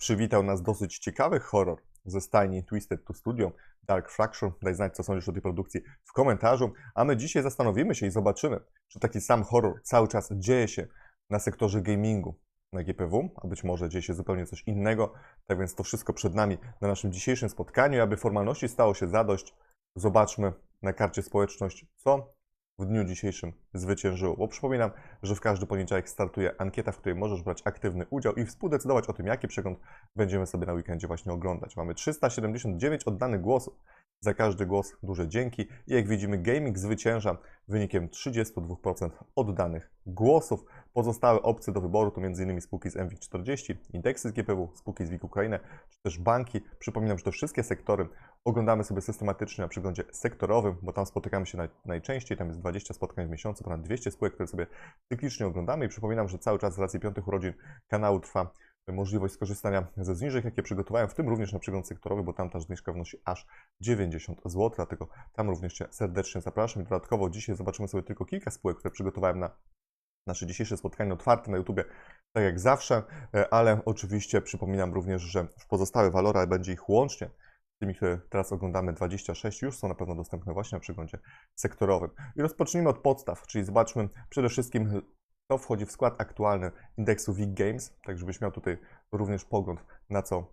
przywitał nas dosyć ciekawy horror ze stajni Twisted to Studio, Dark Fracture. Daj znać, co sądzisz o tej produkcji w komentarzu. A my dzisiaj zastanowimy się i zobaczymy, czy taki sam horror cały czas dzieje się na sektorze gamingu na GPW, a być może dzieje się zupełnie coś innego. Tak więc to wszystko przed nami na naszym dzisiejszym spotkaniu. Aby formalności stało się zadość, zobaczmy na karcie społeczność, co w dniu dzisiejszym zwyciężyło. Bo przypominam, że w każdy poniedziałek startuje ankieta, w której możesz brać aktywny udział i współdecydować o tym, jaki przegląd będziemy sobie na weekendzie właśnie oglądać. Mamy 379 oddanych głosów. Za każdy głos duże dzięki. I jak widzimy, gaming zwycięża wynikiem 32% oddanych głosów. Pozostałe opcje do wyboru to m.in. spółki z MWIG40, indeksy z GPW, spółki z WIG czy też banki. Przypominam, że te wszystkie sektory oglądamy sobie systematycznie na przeglądzie sektorowym, bo tam spotykamy się naj, najczęściej. Tam jest 20 spotkań w miesiącu, ponad 200 spółek, które sobie cyklicznie oglądamy. I przypominam, że cały czas z racji piątych urodzin kanału trwa możliwość skorzystania ze zniżek, jakie przygotowałem, w tym również na przegląd sektorowy, bo tam ta zniżka wynosi aż 90 zł, dlatego tam również Cię serdecznie zapraszam. I dodatkowo dzisiaj zobaczymy sobie tylko kilka spółek, które przygotowałem na nasze dzisiejsze spotkanie otwarte na YouTube, tak jak zawsze, e, ale oczywiście przypominam również, że w pozostałe walory, będzie ich łącznie tymi, które teraz oglądamy, 26, już są na pewno dostępne właśnie na przeglądzie sektorowym. I rozpocznijmy od podstaw, czyli zobaczmy przede wszystkim to wchodzi w skład aktualny indeksu WIG Games, tak żebyś miał tutaj również pogląd na co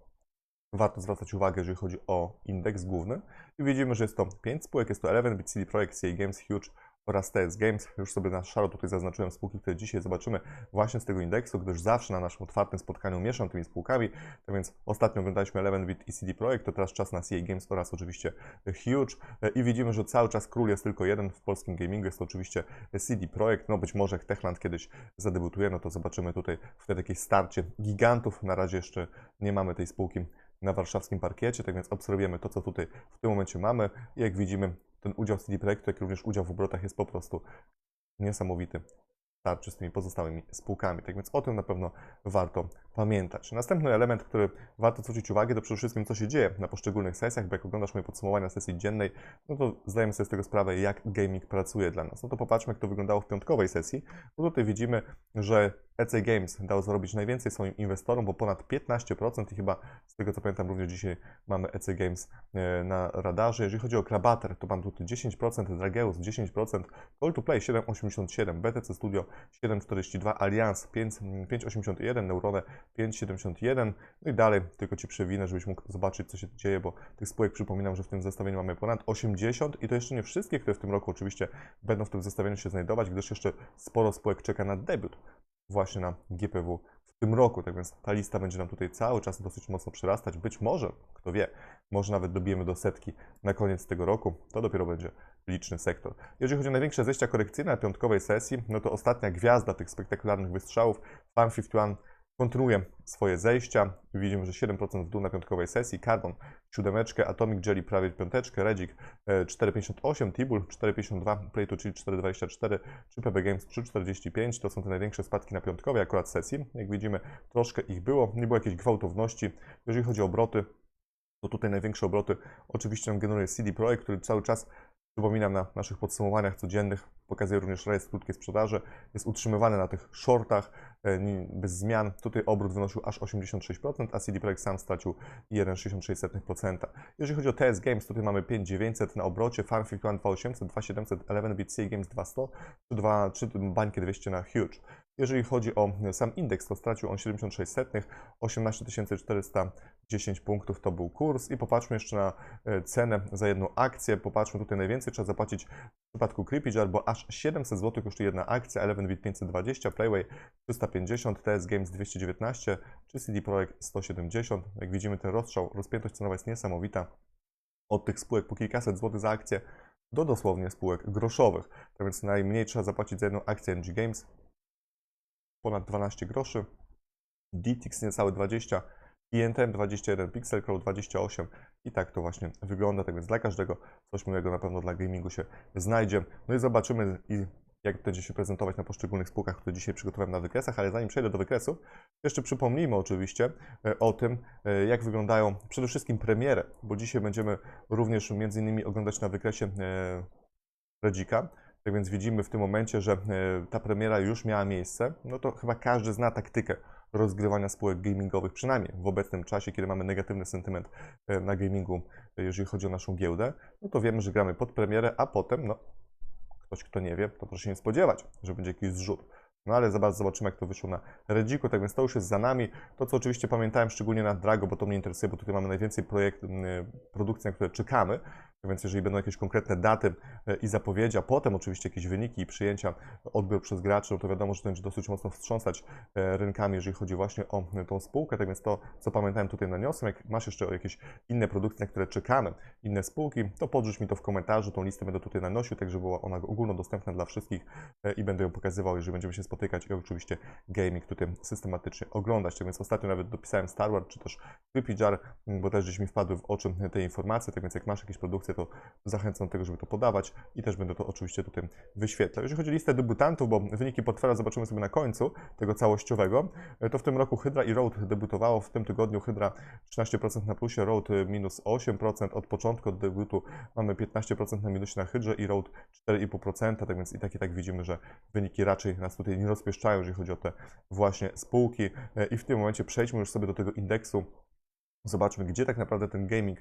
warto zwracać uwagę, jeżeli chodzi o indeks główny. I widzimy, że jest to 5 spółek, jest to Eleven, BCD Projekt, CA Games, Huge, oraz TS Games. Już sobie na szaro tutaj zaznaczyłem spółki, które dzisiaj zobaczymy właśnie z tego indeksu, gdyż zawsze na naszym otwartym spotkaniu mieszam tymi spółkami. Tak więc ostatnio oglądaliśmy Eleven Bit i CD Projekt, to teraz czas na CA Games oraz oczywiście Huge. I widzimy, że cały czas król jest tylko jeden w polskim gamingu, jest to oczywiście CD Projekt. No być może Techland kiedyś zadebutuje, no to zobaczymy tutaj wtedy jakieś starcie gigantów. Na razie jeszcze nie mamy tej spółki na warszawskim parkiecie, tak więc obserwujemy to, co tutaj w tym momencie mamy. Jak widzimy, ten udział CD Projektu, jak również udział w obrotach jest po prostu niesamowity starczy z tymi pozostałymi spółkami. Tak więc o tym na pewno warto pamiętać. Następny element, który warto zwrócić uwagę, to przede wszystkim co się dzieje na poszczególnych sesjach, bo jak oglądasz moje podsumowania sesji dziennej, no to zdajemy sobie z tego sprawę, jak gaming pracuje dla nas. No to popatrzmy, jak to wyglądało w piątkowej sesji, bo tutaj widzimy, że EC Games dał zarobić najwięcej swoim inwestorom, bo ponad 15% i chyba z tego co pamiętam również dzisiaj mamy EC Games e, na radarze. Jeżeli chodzi o Krabater, to mam tutaj 10%, Drageus 10%, Call to Play 7,87%, BTC Studio 7,42%, Allianz 5,81%, Neurone 5,71%, no i dalej tylko Ci przewinę, żebyś mógł zobaczyć co się dzieje, bo tych spółek przypominam, że w tym zestawieniu mamy ponad 80 i to jeszcze nie wszystkie, które w tym roku oczywiście będą w tym zestawieniu się znajdować, gdyż jeszcze sporo spółek czeka na debiut właśnie na GPW w tym roku. Tak więc ta lista będzie nam tutaj cały czas dosyć mocno przyrastać. Być może, kto wie, może nawet dobijemy do setki na koniec tego roku. To dopiero będzie liczny sektor. Jeżeli chodzi o największe zejścia korekcyjne na piątkowej sesji, no to ostatnia gwiazda tych spektakularnych wystrzałów, Fan 51 kontynuuje swoje zejścia. Widzimy, że 7% w dół na piątkowej sesji. Carbon 7, Atomic Jelly prawie piąteczkę, Regic 4,58, Tibul 4,52, Playto czyli 4,24 czy PB Games 3,45. To są te największe spadki na piątkowej akurat sesji. Jak widzimy, troszkę ich było. Nie było jakiejś gwałtowności. Jeżeli chodzi o obroty, to tutaj największe obroty oczywiście nam generuje CD Projekt, który cały czas Przypominam na naszych podsumowaniach codziennych, pokazuję również rejestr krótkiej sprzedaży, jest utrzymywany na tych shortach e, bez zmian. Tutaj obrót wynosił aż 86%, a CD Projekt sam stracił 1,66%. Jeżeli chodzi o TS Games, tutaj mamy 5900 na obrocie, Farmfield 2800, 2700, Eleven Beat Games 200, czy, 2, czy bańkę 200 na Huge. Jeżeli chodzi o sam indeks, to stracił on 76 setnych, 18 410 punktów to był kurs i popatrzmy jeszcze na e, cenę za jedną akcję. Popatrzmy tutaj najwięcej trzeba zapłacić w przypadku Creepage, albo aż 700 zł kosztuje jedna akcja, Eleven Bit 520, Playway 350, TS Games 219 czy CD Projekt 170. Jak widzimy ten rozstrzał, rozpiętość cenowa jest niesamowita. Od tych spółek po kilkaset złotych za akcję do dosłownie spółek groszowych. Tak więc najmniej trzeba zapłacić za jedną akcję NG Games, ponad 12 groszy, DTX niecałe 20, INTM 21, Pixel Crow 28 i tak to właśnie wygląda, tak więc dla każdego coś miłego na pewno dla gamingu się znajdzie. No i zobaczymy jak będzie się prezentować na poszczególnych spółkach, które dzisiaj przygotowałem na wykresach, ale zanim przejdę do wykresu, jeszcze przypomnijmy oczywiście e, o tym, e, jak wyglądają przede wszystkim premiery, bo dzisiaj będziemy również między innymi oglądać na wykresie e, Redzika, tak więc widzimy w tym momencie, że ta premiera już miała miejsce. No to chyba każdy zna taktykę rozgrywania spółek gamingowych, przynajmniej w obecnym czasie, kiedy mamy negatywny sentyment e, na gamingu, e, jeżeli chodzi o naszą giełdę, no to wiemy, że gramy pod premierę, a potem, no, ktoś kto nie wie, to proszę się nie spodziewać, że będzie jakiś zrzut. No ale zobacz, zobaczymy, jak to wyszło na Redziku, tak więc to już jest za nami. To, co oczywiście pamiętałem szczególnie na Drago, bo to mnie interesuje, bo tutaj mamy najwięcej projekt, produkcji, na które czekamy. Więc jeżeli będą jakieś konkretne daty e, i zapowiedzi, a potem oczywiście jakieś wyniki i przyjęcia, odbiór przez graczy, no to wiadomo, że to będzie dosyć mocno wstrząsać e, rynkami, jeżeli chodzi właśnie o e, tą spółkę. Tak więc to, co pamiętałem tutaj naniosłem, jak masz jeszcze jakieś inne produkcje, na które czekamy, inne spółki, to podrzuć mi to w komentarzu, tą listę będę tutaj nanosił, tak żeby była ona ogólnodostępna dla wszystkich i będę ją pokazywał, jeżeli będziemy się spotykać i oczywiście gaming tutaj systematycznie oglądać. Tak więc ostatnio nawet dopisałem Star Wars, czy też Creepy Jar, bo też gdzieś mi wpadły w oczy te informacje, tak więc jak masz jakieś produkcje, to zachęcam do tego, żeby to podawać i też będę to oczywiście tutaj wyświetlał. Jeżeli chodzi o listę debiutantów, bo wyniki portfela zobaczymy sobie na końcu tego całościowego, to w tym roku Hydra i Road debiutowało. W tym tygodniu Hydra 13% na plusie, Road minus 8%. Od początku, od debiutu mamy 15% na minusie na Hydrze i Road 4,5%. Tak więc i tak i tak widzimy, że wyniki raczej nas tutaj nie rozpieszczają, jeżeli chodzi o te właśnie spółki. I w tym momencie przejdźmy już sobie do tego indeksu. Zobaczmy, gdzie tak naprawdę ten gaming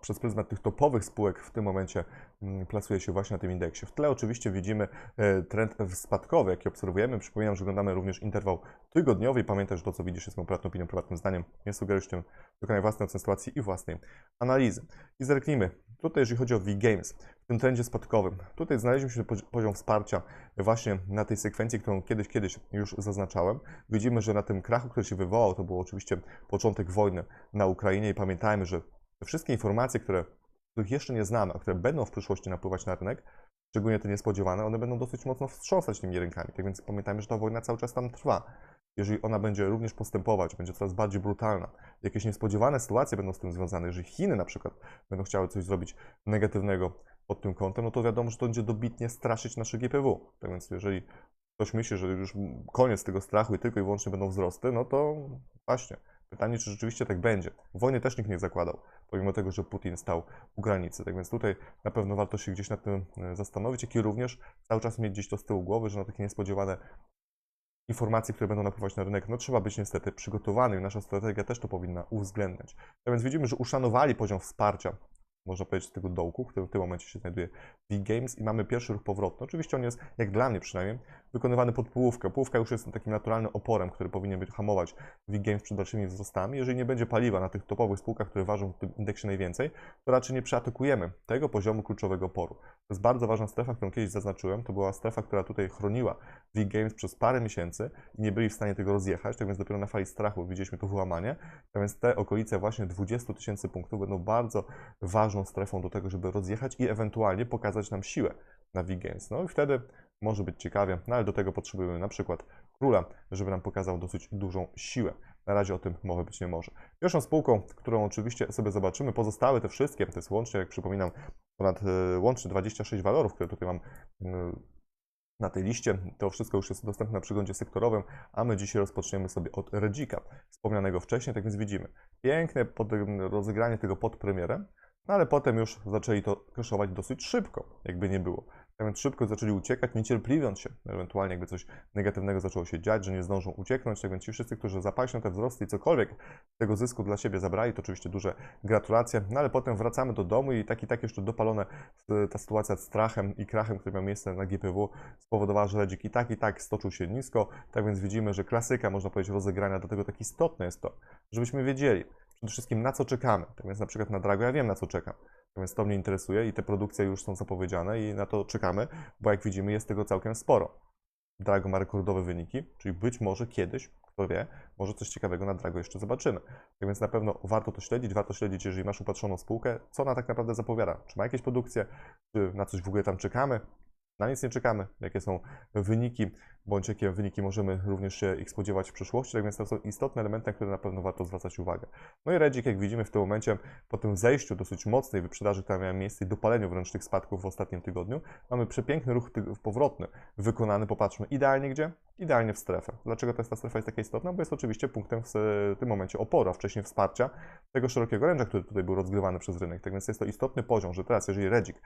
przez pryzmat tych topowych spółek w tym momencie mm, plasuje się właśnie na tym indeksie. W tle oczywiście widzimy e, trend spadkowy, jaki obserwujemy. Przypominam, że oglądamy również interwał tygodniowy i pamiętaj, że to, co widzisz, jest moją prywatną opinią, prywatnym zdaniem. Nie sugeruję tym dokonania własnej oceny sytuacji i własnej analizy. I zerknijmy. Tutaj, jeżeli chodzi o V-Games, w tym trendzie spadkowym, tutaj znaleźliśmy pozi- poziom wsparcia właśnie na tej sekwencji, którą kiedyś, kiedyś już zaznaczałem. Widzimy, że na tym krachu, który się wywołał, to był oczywiście początek wojny na Ukrainie i pamiętajmy, że te wszystkie informacje, które, których jeszcze nie znamy, a które będą w przyszłości napływać na rynek, szczególnie te niespodziewane, one będą dosyć mocno wstrząsać tymi rynkami. Tak więc pamiętajmy, że ta wojna cały czas tam trwa. Jeżeli ona będzie również postępować, będzie coraz bardziej brutalna, jakieś niespodziewane sytuacje będą z tym związane, jeżeli Chiny na przykład będą chciały coś zrobić negatywnego pod tym kątem, no to wiadomo, że to będzie dobitnie straszyć nasze GPW. Tak więc jeżeli ktoś myśli, że już koniec tego strachu i tylko i wyłącznie będą wzrosty, no to właśnie. Pytanie, czy rzeczywiście tak będzie. Wojny też nikt nie zakładał, pomimo tego, że Putin stał u granicy. Tak więc tutaj na pewno warto się gdzieś nad tym e, zastanowić, jak i również cały czas mieć gdzieś to z tyłu głowy, że na takie niespodziewane informacje, które będą napływać na rynek, no trzeba być niestety przygotowanym i nasza strategia też to powinna uwzględniać. Tak więc widzimy, że uszanowali poziom wsparcia, można powiedzieć, z tego dołku, który w tym momencie się znajduje V-Games i mamy pierwszy ruch powrotny. Oczywiście on jest, jak dla mnie przynajmniej, wykonywany pod połówkę. Połówka już jest takim naturalnym oporem, który powinien być hamować V-Games przed dalszymi wzrostami. Jeżeli nie będzie paliwa na tych topowych spółkach, które ważą w tym indeksie najwięcej, to raczej nie przeatakujemy tego poziomu kluczowego oporu. To jest bardzo ważna strefa, którą kiedyś zaznaczyłem. To była strefa, która tutaj chroniła V-Games przez parę miesięcy i nie byli w stanie tego rozjechać, tak więc dopiero na fali strachu widzieliśmy to wyłamanie. Tak więc te okolice właśnie 20 tysięcy punktów będą bardzo ważną strefą do tego, żeby rozjechać i ewentualnie pokazać nam siłę na. No i wtedy może być ciekawie, no ale do tego potrzebujemy na przykład króla, żeby nam pokazał dosyć dużą siłę. Na razie o tym mowy być nie może. Pierwszą spółką, którą oczywiście sobie zobaczymy, pozostałe te wszystkie, to jest łącznie, jak przypominam, ponad e, łącznie 26 walorów, które tutaj mam e, na tej liście. To wszystko już jest dostępne na przeglądzie sektorowym, a my dzisiaj rozpoczniemy sobie od Redzika, wspomnianego wcześniej, tak więc widzimy piękne rozegranie tego pod premierem, no ale potem już zaczęli to kraszować dosyć szybko, jakby nie było. Tak więc szybko zaczęli uciekać, niecierpliwiąc się, ewentualnie jakby coś negatywnego zaczęło się dziać, że nie zdążą ucieknąć. Tak więc ci wszyscy, którzy zapaśnią te wzrosty i cokolwiek tego zysku dla siebie zabrali, to oczywiście duże gratulacje. No ale potem wracamy do domu i tak i tak jeszcze dopalone ta sytuacja z strachem i krachem, który miał miejsce na GPW, spowodowała, że Redzik i tak i tak stoczył się nisko. Tak więc widzimy, że klasyka, można powiedzieć, rozegrania, dlatego tak istotne jest to, żebyśmy wiedzieli przede wszystkim na co czekamy. Tak więc na przykład na Drago ja wiem na co czekam. Tak więc to mnie interesuje i te produkcje już są zapowiedziane i na to czekamy, bo jak widzimy jest tego całkiem sporo. Drago ma rekordowe wyniki, czyli być może kiedyś, kto wie, może coś ciekawego na Drago jeszcze zobaczymy. Tak więc na pewno warto to śledzić, warto śledzić, jeżeli masz upatrzoną spółkę, co ona tak naprawdę zapowiada. Czy ma jakieś produkcje, czy na coś w ogóle tam czekamy, na nic nie czekamy, jakie są wyniki, bądź jakie wyniki możemy również się ich spodziewać w przyszłości. Tak więc to są istotne elementy, na które na pewno warto zwracać uwagę. No i Redzik, jak widzimy w tym momencie, po tym zejściu dosyć mocnej wyprzedaży, która miała miejsce i dopaleniu wręcz tych spadków w ostatnim tygodniu, mamy przepiękny ruch powrotny, wykonany, popatrzmy, idealnie gdzie? Idealnie w strefę. Dlaczego ta strefa jest taka istotna? Bo jest oczywiście punktem w tym momencie oporu, a wcześniej wsparcia tego szerokiego ręcza, który tutaj był rozgrywany przez rynek. Tak więc jest to istotny poziom, że teraz, jeżeli Redzik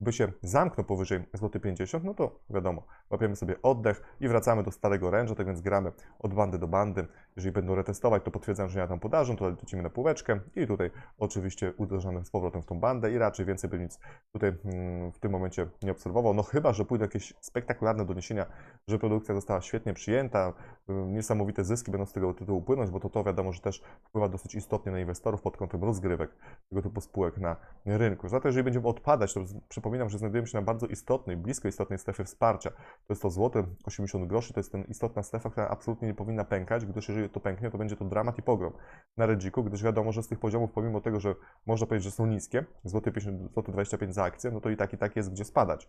by się zamknął powyżej złoty 50, no to wiadomo, łapiemy sobie oddech i wracamy do starego ręża, tak więc gramy od bandy do bandy. Jeżeli będą retestować, to potwierdzam, że ja tam podarzę, to lecimy na półeczkę i tutaj oczywiście uderzamy z powrotem w tą bandę i raczej więcej by nic tutaj mm, w tym momencie nie obserwował, no chyba, że pójdą jakieś spektakularne doniesienia, że produkcja została świetnie przyjęta, niesamowite zyski będą z tego tytułu płynąć, bo to to wiadomo, że też wpływa dosyć istotnie na inwestorów pod kątem rozgrywek tego typu spółek na rynku. Za to, jeżeli będziemy odpadać, to przypominam, że znajdujemy się na bardzo istotnej, blisko istotnej strefie wsparcia. To jest to złote 80 groszy, to jest ten istotna strefa, która absolutnie nie powinna pękać, gdyż jeżeli to pęknie, to będzie to dramat i pogrom na Redziku, gdyż wiadomo, że z tych poziomów, pomimo tego, że można powiedzieć, że są niskie, złoty 50, złoty 25 za akcję, no to i tak i tak jest gdzie spadać.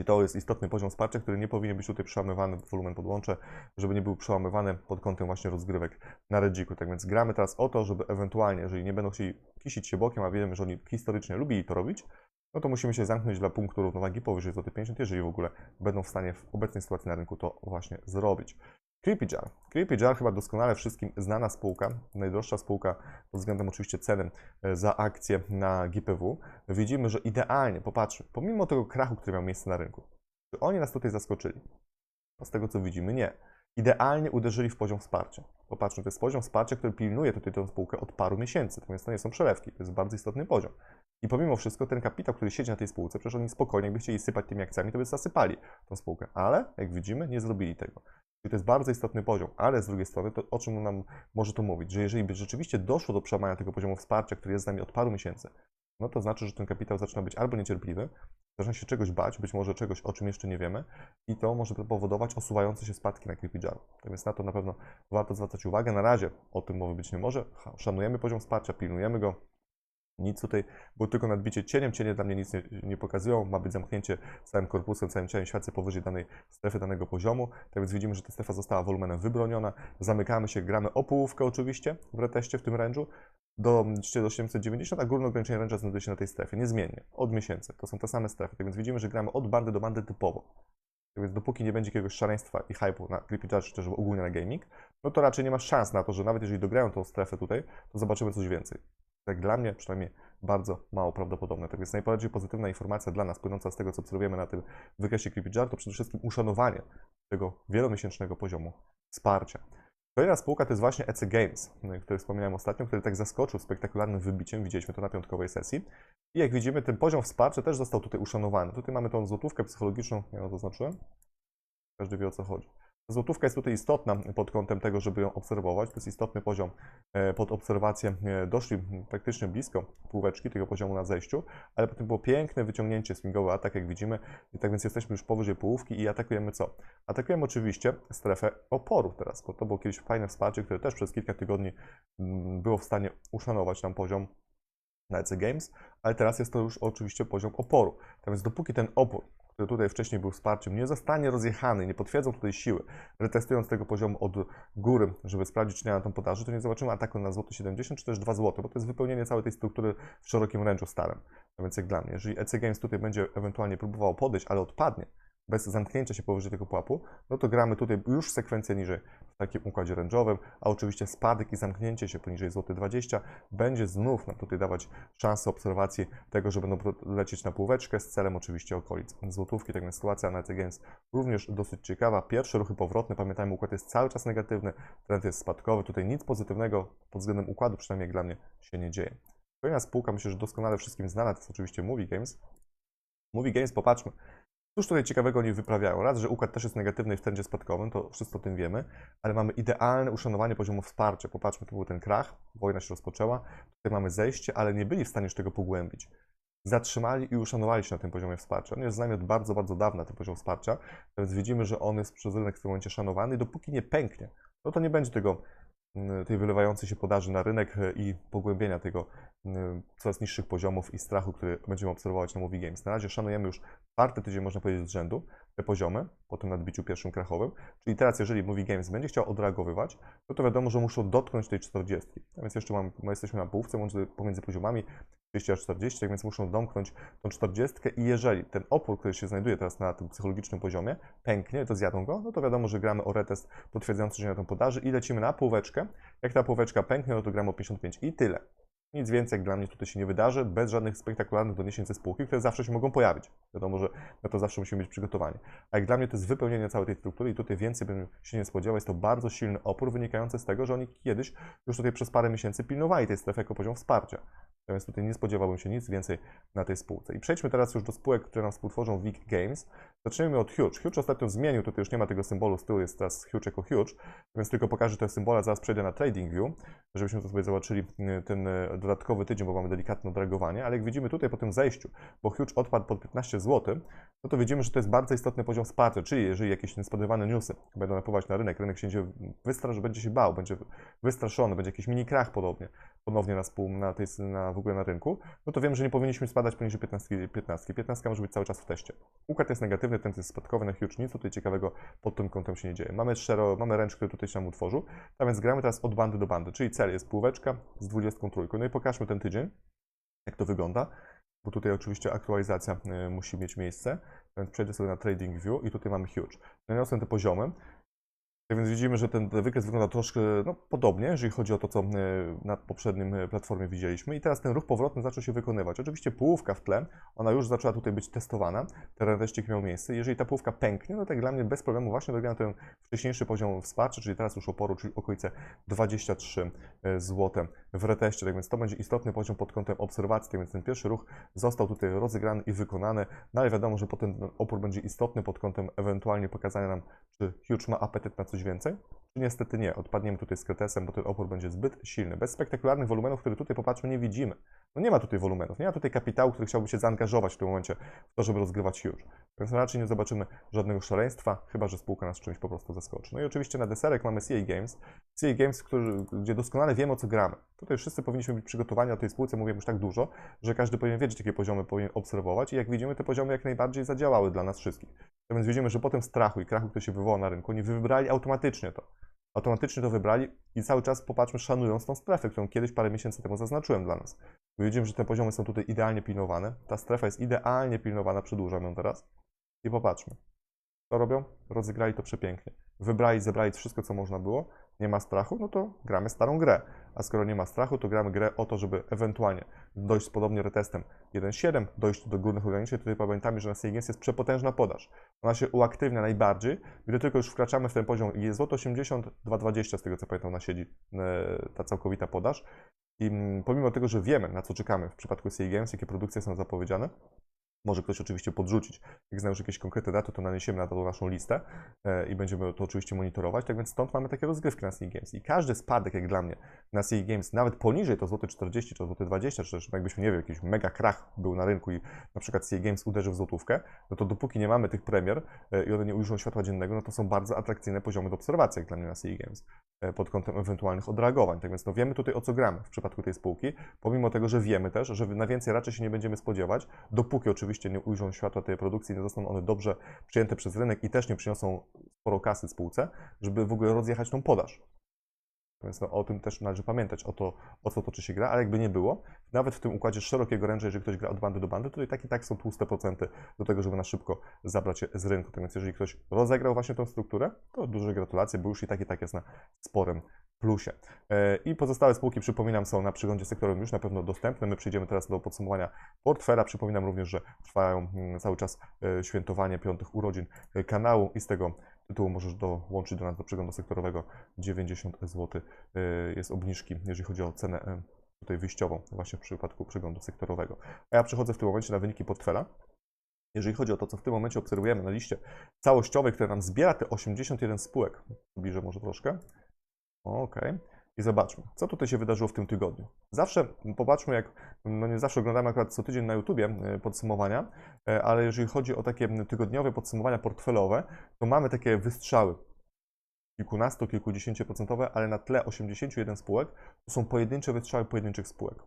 I to jest istotny poziom wsparcia, który nie powinien być tutaj przełamywany, wolumen podłączę, żeby nie był przełamywany pod kątem właśnie rozgrywek na Redziku. Tak więc gramy teraz o to, żeby ewentualnie, jeżeli nie będą chcieli kisić się bokiem, a wiemy, że oni historycznie lubili to robić, no to musimy się zamknąć dla punktu równowagi powyżej złoty 50, jeżeli w ogóle będą w stanie w obecnej sytuacji na rynku to właśnie zrobić. Creepy Jar. Creepy Jar chyba doskonale wszystkim znana spółka, najdroższa spółka pod względem oczywiście ceny e, za akcję na GPW. Widzimy, że idealnie, popatrzmy, pomimo tego krachu, który miał miejsce na rynku, czy oni nas tutaj zaskoczyli? No z tego co widzimy, nie. Idealnie uderzyli w poziom wsparcia. Popatrzmy, to jest poziom wsparcia, który pilnuje tutaj tę spółkę od paru miesięcy, więc to nie są przelewki, to jest bardzo istotny poziom. I pomimo wszystko ten kapitał, który siedzi na tej spółce, przecież oni spokojnie, jakby chcieli sypać tymi akcjami, to by zasypali tą spółkę. Ale, jak widzimy, nie zrobili tego. Czyli to jest bardzo istotny poziom, ale z drugiej strony, to o czym nam może to mówić? Że jeżeli by rzeczywiście doszło do przełamania tego poziomu wsparcia, który jest z nami od paru miesięcy, no to znaczy, że ten kapitał zaczyna być albo niecierpliwy, zaczyna się czegoś bać, być może czegoś, o czym jeszcze nie wiemy, i to może powodować osuwające się spadki na Jar. Tak więc na to na pewno warto zwracać uwagę. Na razie o tym mowy być nie może. Szanujemy poziom wsparcia, pilnujemy go. Nic tutaj, bo tylko nadbicie cieniem, cienie dla mnie nic nie, nie pokazują, ma być zamknięcie całym korpusem, całym ciałem światcy powyżej danej strefy, danego poziomu, tak więc widzimy, że ta strefa została wolumenem wybroniona, zamykamy się, gramy o połówkę oczywiście w reteście w tym range'u, do 890, a górne ograniczenie range'a znajduje się na tej strefie, niezmiennie, od miesięcy, to są te same strefy, tak więc widzimy, że gramy od bandy do bandy typowo. Tak więc dopóki nie będzie jakiegoś szaleństwa i hype'u na Creepy Judge, czy też ogólnie na gaming, no to raczej nie ma szans na to, że nawet jeżeli dograją tą strefę tutaj, to zobaczymy coś więcej. Tak dla mnie przynajmniej bardzo mało prawdopodobne. Tak więc najbardziej pozytywna informacja dla nas, płynąca z tego, co obserwujemy na tym wykresie Creepy Jar, to przede wszystkim uszanowanie tego wielomiesięcznego poziomu wsparcia. Kolejna spółka to jest właśnie EC Games, o której wspomniałem ostatnio, który tak zaskoczył spektakularnym wybiciem. Widzieliśmy to na piątkowej sesji. I jak widzimy, ten poziom wsparcia też został tutaj uszanowany. Tutaj mamy tą złotówkę psychologiczną, ja ją zaznaczyłem. Każdy wie o co chodzi. Złotówka jest tutaj istotna pod kątem tego, żeby ją obserwować. To jest istotny poziom e, pod obserwację. E, Doszli praktycznie blisko półeczki tego poziomu na zejściu, ale potem było piękne wyciągnięcie swingowy atak, jak widzimy. I tak więc jesteśmy już powyżej połówki i atakujemy co? Atakujemy oczywiście strefę oporu teraz, bo to było kiedyś fajne wsparcie, które też przez kilka tygodni mm, było w stanie uszanować nam poziom na EC Games, ale teraz jest to już oczywiście poziom oporu. Tak więc dopóki ten opór, który tutaj wcześniej był wsparciem, nie zostanie rozjechany, nie potwierdzą tutaj siły, retestując tego poziomu od góry, żeby sprawdzić, czy nie ma tam podaży, to nie zobaczymy ataku na złoto 70 czy też 2 zł, bo to jest wypełnienie całej tej struktury w szerokim ręczu starym. A więc jak dla mnie, jeżeli EC Games tutaj będzie ewentualnie próbował podejść, ale odpadnie, bez zamknięcia się powyżej tego pułapu, no to gramy tutaj już sekwencję niżej w takim układzie range'owym, a oczywiście spadek i zamknięcie się poniżej złoty 20 będzie znów nam tutaj dawać szansę obserwacji tego, że będą lecieć na półeczkę z celem oczywiście okolic złotówki. Tak więc sytuacja na EC Games również dosyć ciekawa. Pierwsze ruchy powrotne, pamiętajmy, układ jest cały czas negatywny, trend jest spadkowy, tutaj nic pozytywnego pod względem układu, przynajmniej jak dla mnie, się nie dzieje. Kolejna spółka, myślę, że doskonale wszystkim znana, to jest oczywiście Movie Games. Movie Games, popatrzmy, Cóż tutaj ciekawego oni wyprawiają? Raz, że układ też jest negatywny w trendzie spadkowym, to wszyscy o tym wiemy, ale mamy idealne uszanowanie poziomu wsparcia. Popatrzmy, tu był ten krach, wojna się rozpoczęła, tutaj mamy zejście, ale nie byli w stanie już tego pogłębić. Zatrzymali i uszanowali się na tym poziomie wsparcia. On jest z nami od bardzo, bardzo dawna, ten poziom wsparcia, więc widzimy, że on jest przez rynek w tym momencie szanowany dopóki nie pęknie, no to nie będzie tego tej wylewającej się podaży na rynek e, i pogłębienia tego coraz niższych poziomów i strachu, który będziemy obserwować na Movie Games. Na razie szanujemy już czwarty tydzień, można powiedzieć, z rzędu te poziomy po tym nadbiciu pierwszym krachowym. Czyli teraz, jeżeli Movie Games będzie chciał odreagowywać, no to wiadomo, że muszą dotknąć tej 40. A więc jeszcze mamy, my jesteśmy na połówce między, pomiędzy poziomami 30 a 40, tak więc muszą domknąć tą 40 i jeżeli ten opór, który się znajduje teraz na tym psychologicznym poziomie, pęknie, to zjadą go, no to wiadomo, że gramy o retest potwierdzający, że na tą podaży i lecimy na półeczkę. Jak ta półeczka pęknie, no to gramy o 55 i tyle. Nic więcej jak dla mnie tutaj się nie wydarzy, bez żadnych spektakularnych doniesień ze spółki, które zawsze się mogą pojawić. Wiadomo, że na to zawsze musimy być przygotowani. A jak dla mnie to jest wypełnienie całej tej struktury i tutaj więcej bym się nie spodziewał. Jest to bardzo silny opór wynikający z tego, że oni kiedyś już tutaj przez parę miesięcy pilnowali tej strefy jako poziom wsparcia. Natomiast tutaj nie spodziewałbym się nic więcej na tej spółce. I przejdźmy teraz już do spółek, które nam współtworzą Week Games. Zacznijmy od Huge. Huge ostatnio zmienił, tutaj już nie ma tego symbolu z tyłu, jest teraz Huge jako Huge, więc tylko pokażę te symbole, zaraz przejdę na TradingView, żebyśmy to sobie zobaczyli y, ten y, dodatkowy tydzień, bo mamy delikatne odreagowanie, ale jak widzimy tutaj po tym zejściu, bo Huge odpadł pod 15 zł, no to widzimy, że to jest bardzo istotny poziom wsparcia, czyli jeżeli jakieś niespodziewane newsy będą napływać na rynek, rynek się będzie będzie się bał, będzie wystraszony, będzie jakiś mini krach podobnie, ponownie na, spół, na, tej, na ogóle na rynku, no to wiem, że nie powinniśmy spadać poniżej 15. 15. 15 może być cały czas w teście. Układ jest negatywny, ten jest spadkowy na huge, nic tutaj ciekawego pod tym kątem się nie dzieje. Mamy szero, mamy ręcz, który tutaj się nam utworzył, a więc gramy teraz od bandy do bandy, czyli cel jest półeczka z 23. No i pokażmy ten tydzień, jak to wygląda, bo tutaj oczywiście aktualizacja y, musi mieć miejsce, więc przejdę sobie na Trading View i tutaj mamy huge. Naniosłem te poziomy, tak więc widzimy, że ten wykres wygląda troszkę no, podobnie, jeżeli chodzi o to, co e, na poprzednim e, platformie widzieliśmy. I teraz ten ruch powrotny zaczął się wykonywać. Oczywiście połówka w tle, ona już zaczęła tutaj być testowana, ten reszcik miał miejsce. Jeżeli ta połówka pęknie, no tak dla mnie bez problemu właśnie dobiera ten wcześniejszy poziom wsparcia, czyli teraz już oporu, czyli okolice 23 zł w reteście. Tak więc to będzie istotny poziom pod kątem obserwacji. Tak więc ten pierwszy ruch został tutaj rozegrany i wykonany, no ale wiadomo, że potem ten opór będzie istotny pod kątem ewentualnie pokazania nam, czy huge ma apetyt na coś więcej? Czy niestety nie? Odpadniemy tutaj z kretesem, bo ten opór będzie zbyt silny. Bez spektakularnych wolumenów, które tutaj popatrzmy, nie widzimy. No nie ma tutaj wolumenów, nie ma tutaj kapitału, który chciałby się zaangażować w tym momencie w to, żeby rozgrywać huge. Więc raczej nie zobaczymy żadnego szaleństwa, chyba że spółka nas czymś po prostu zaskoczy. No i oczywiście na deserek mamy CA Games. CA Games, który, gdzie doskonale wiemy o co gramy. Tutaj wszyscy powinniśmy być przygotowani o tej spółce, mówię już tak dużo, że każdy powinien wiedzieć, jakie poziomy powinien obserwować i jak widzimy, te poziomy jak najbardziej zadziałały dla nas wszystkich. A więc widzimy, że po tym strachu i krachu, który się wywołał na rynku, nie wybrali automatycznie to. Automatycznie to wybrali i cały czas popatrzmy, szanując tą strefę, którą kiedyś parę miesięcy temu zaznaczyłem dla nas. Widzimy, że te poziomy są tutaj idealnie pilnowane. Ta strefa jest idealnie pilnowana, przedłużam ją teraz. I popatrzmy. Co robią? Rozegrali to przepięknie. Wybrali, zebrali wszystko, co można było. Nie ma strachu, no to gramy starą grę. A skoro nie ma strachu, to gramy grę o to, żeby ewentualnie dojść z podobnie retestem 1.7, dojść do górnych ograniczeń. Tutaj pamiętamy, że na CGS jest przepotężna podaż. Ona się uaktywnia najbardziej, gdy tylko już wkraczamy w ten poziom. Jest złoto 80, 2,20 z tego co pamiętam na siedzi e, ta całkowita podaż. I mm, pomimo tego, że wiemy, na co czekamy w przypadku Games, jakie produkcje są zapowiedziane, może ktoś oczywiście podrzucić. Jak znasz jakieś konkretne daty, to naniesiemy na to naszą listę e, i będziemy to oczywiście monitorować. Tak więc stąd mamy takie rozgrywki na CE Games. I każdy spadek, jak dla mnie, na CE Games, nawet poniżej to złote 40 czy złote 20, czy też jakbyśmy, nie wiem, jakiś mega krach był na rynku i na przykład CE Games uderzył w złotówkę, no to dopóki nie mamy tych premier e, i one nie ujrzą światła dziennego, no to są bardzo atrakcyjne poziomy do obserwacji, jak dla mnie na CE Games e, pod kątem ewentualnych odreagowań. Tak więc no wiemy tutaj o co gramy w przypadku tej spółki, pomimo tego, że wiemy też, że na więcej raczej się nie będziemy spodziewać, dopóki oczywiście nie ujrzą światła tej produkcji, nie zostaną one dobrze przyjęte przez rynek i też nie przyniosą sporo kasy spółce, żeby w ogóle rozjechać tą podaż. Więc no, o tym też należy pamiętać, o to, o co toczy się gra, ale jakby nie było, nawet w tym układzie szerokiego ręcza, jeżeli ktoś gra od bandy do bandy, to i tak i tak są tłuste procenty do tego, żeby na szybko zabrać z rynku. Tak więc jeżeli ktoś rozegrał właśnie tą strukturę, to duże gratulacje, bo już i tak i tak jest na sporym plusie. E, I pozostałe spółki, przypominam, są na przyglądzie sektorowym już na pewno dostępne. My przejdziemy teraz do podsumowania portfela. Przypominam również, że trwają mm, cały czas e, świętowanie piątych urodzin e, kanału i z tego tytułu możesz dołączyć do nas do przeglądu sektorowego. 90 zł jest obniżki, jeżeli chodzi o cenę tutaj wyjściową, właśnie w przypadku przeglądu sektorowego. A ja przechodzę w tym momencie na wyniki portfela. Jeżeli chodzi o to, co w tym momencie obserwujemy na liście całościowej, która nam zbiera te 81 spółek, bliżej może troszkę, Okej. I zobaczmy, co tutaj się wydarzyło w tym tygodniu. Zawsze popatrzmy, jak no nie zawsze oglądamy akurat co tydzień na YouTubie podsumowania, e, ale jeżeli chodzi o takie tygodniowe podsumowania portfelowe, to mamy takie wystrzały kilkunastu, kilkudziesięcioprocentowe, ale na tle 81 spółek to są pojedyncze wystrzały pojedynczych spółek.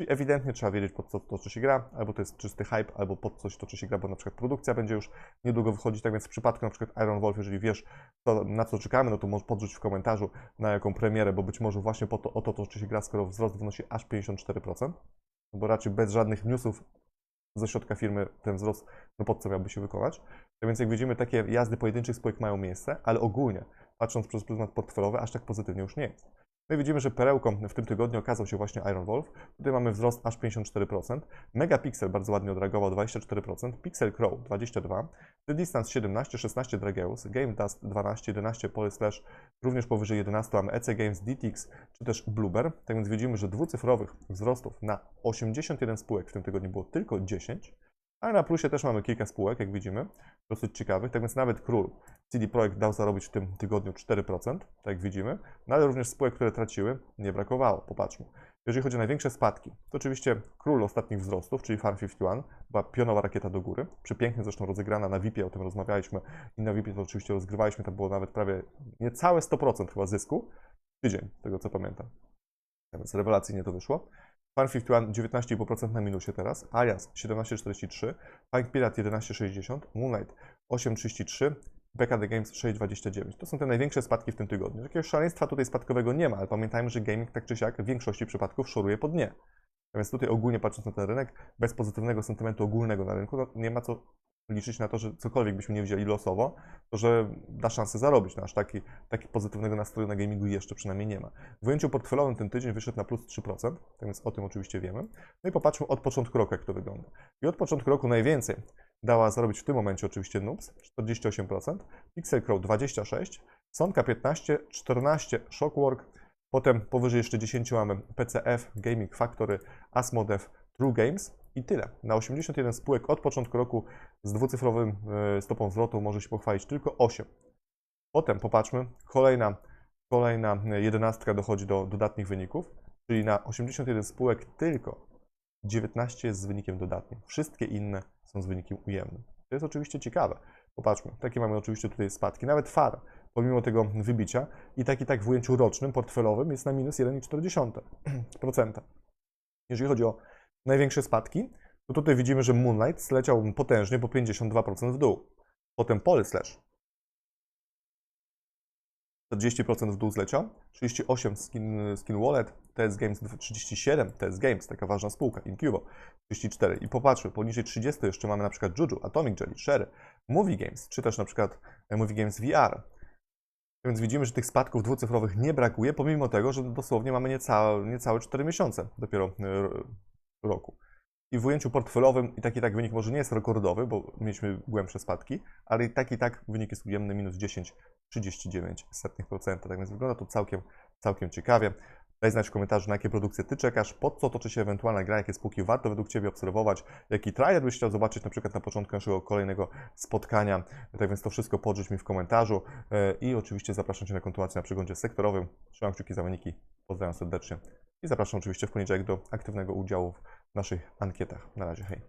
Czyli ewidentnie trzeba wiedzieć, pod co toczy się gra, albo to jest czysty hype, albo pod coś toczy się gra, bo na przykład produkcja będzie już niedługo wychodzić. Tak więc w przypadku na przykład Iron Wolf, jeżeli wiesz, to, na co czekamy, no to możesz podrzuć w komentarzu, na jaką premierę, bo być może właśnie po to, o to toczy się gra, skoro wzrost wynosi aż 54%, no bo raczej bez żadnych newsów ze środka firmy ten wzrost, no pod co miałby się wykonać. Tak więc jak widzimy, takie jazdy pojedynczych spółek mają miejsce, ale ogólnie, patrząc przez pryzmat portfelowy, aż tak pozytywnie już nie jest. No i widzimy, że perełką w tym tygodniu okazał się właśnie Iron Wolf. Tutaj mamy wzrost aż 54%. Megapixel bardzo ładnie odreagował 24%, Pixel Crow 22%, The Distance 17, 16 Drageus, Game Dust 12, 11 Polyslash również powyżej 11, mamy EC Games, DTX czy też Blueber. Tak więc widzimy, że dwucyfrowych wzrostów na 81 spółek w tym tygodniu było tylko 10. Ale na plusie też mamy kilka spółek, jak widzimy, dosyć ciekawych. Tak więc nawet król CD Projekt dał zarobić w tym tygodniu 4%, tak jak widzimy, no ale również spółek, które traciły, nie brakowało. Popatrzmy. Jeżeli chodzi o największe spadki, to oczywiście król ostatnich wzrostów, czyli Farm 51, była pionowa rakieta do góry, przepięknie zresztą rozegrana na VIP-ie, o tym rozmawialiśmy i na VIP-ie to oczywiście rozgrywaliśmy, to było nawet prawie niecałe 100% chyba zysku, tydzień, tego co pamiętam. Tak więc rewelacyjnie to wyszło. Farm 51 19,5% na minusie teraz, Alias 17,43, Punk Pirate 11,60, Moonlight 8,33, BKD Games 6,29. To są te największe spadki w tym tygodniu. Jakiegoś szaleństwa tutaj spadkowego nie ma, ale pamiętajmy, że gaming tak czy siak w większości przypadków szoruje po dnie. Natomiast tutaj ogólnie patrząc na ten rynek, bez pozytywnego sentymentu ogólnego na rynku, no nie ma co liczyć na to, że cokolwiek byśmy nie wzięli losowo, to że da szansę zarobić. No, aż taki, taki pozytywnego nastroju na gamingu jeszcze przynajmniej nie ma. W ujęciu portfelowym ten tydzień wyszedł na plus 3%, tak więc o tym oczywiście wiemy. No i popatrzmy od początku roku, jak to wygląda. I od początku roku najwięcej dała zarobić w tym momencie oczywiście Noobs, 48%, Pixel Crow 26%, Sonka 15%, 14% Shockwork, potem powyżej jeszcze 10 mamy PCF, Gaming Factory, Asmodev, True Games i tyle. Na 81 spółek od początku roku z dwucyfrowym e, stopą zwrotu może się pochwalić tylko 8. Potem popatrzmy, kolejna, kolejna jedenastka dochodzi do dodatnich wyników, czyli na 81 spółek tylko 19 jest z wynikiem dodatnim. Wszystkie inne są z wynikiem ujemnym. To jest oczywiście ciekawe. Popatrzmy, takie mamy oczywiście tutaj spadki. Nawet FAR, pomimo tego wybicia, i tak i tak w ujęciu rocznym, portfelowym jest na minus 1,4%. Jeżeli chodzi o największe spadki, to tutaj widzimy, że Moonlight zleciał potężnie po 52% w dół. Potem Polyslash 40% w dół zleciał, 38 Skin, skin Wallet, TS Games 37, TS Games, taka ważna spółka, Incubo 34 i popatrzmy, poniżej 30 jeszcze mamy na przykład Juju, Atomic Jelly, Sherry, Movie Games, czy też na przykład e, Movie Games VR. Więc widzimy, że tych spadków dwucyfrowych nie brakuje, pomimo tego, że dosłownie mamy niecałe, niecałe 4 miesiące. Dopiero e, roku. I w ujęciu portfelowym i tak i tak wynik może nie jest rekordowy, bo mieliśmy głębsze spadki, ale i tak i tak wynik jest ujemny, minus 10,39%. Tak więc wygląda to całkiem, całkiem ciekawie. Daj znać w komentarzu, na jakie produkcje Ty czekasz, pod co toczy się ewentualna gra, jakie spółki warto według Ciebie obserwować, jaki trailer byś chciał zobaczyć na przykład na początku naszego kolejnego spotkania. Tak więc to wszystko podrzuć mi w komentarzu e, i oczywiście zapraszam Cię na kontynuację na przeglądzie sektorowym. Trzymam kciuki za wyniki, pozdrawiam serdecznie i zapraszam oczywiście w poniedziałek do aktywnego udziału w naszych ankietach. Na razie, hej.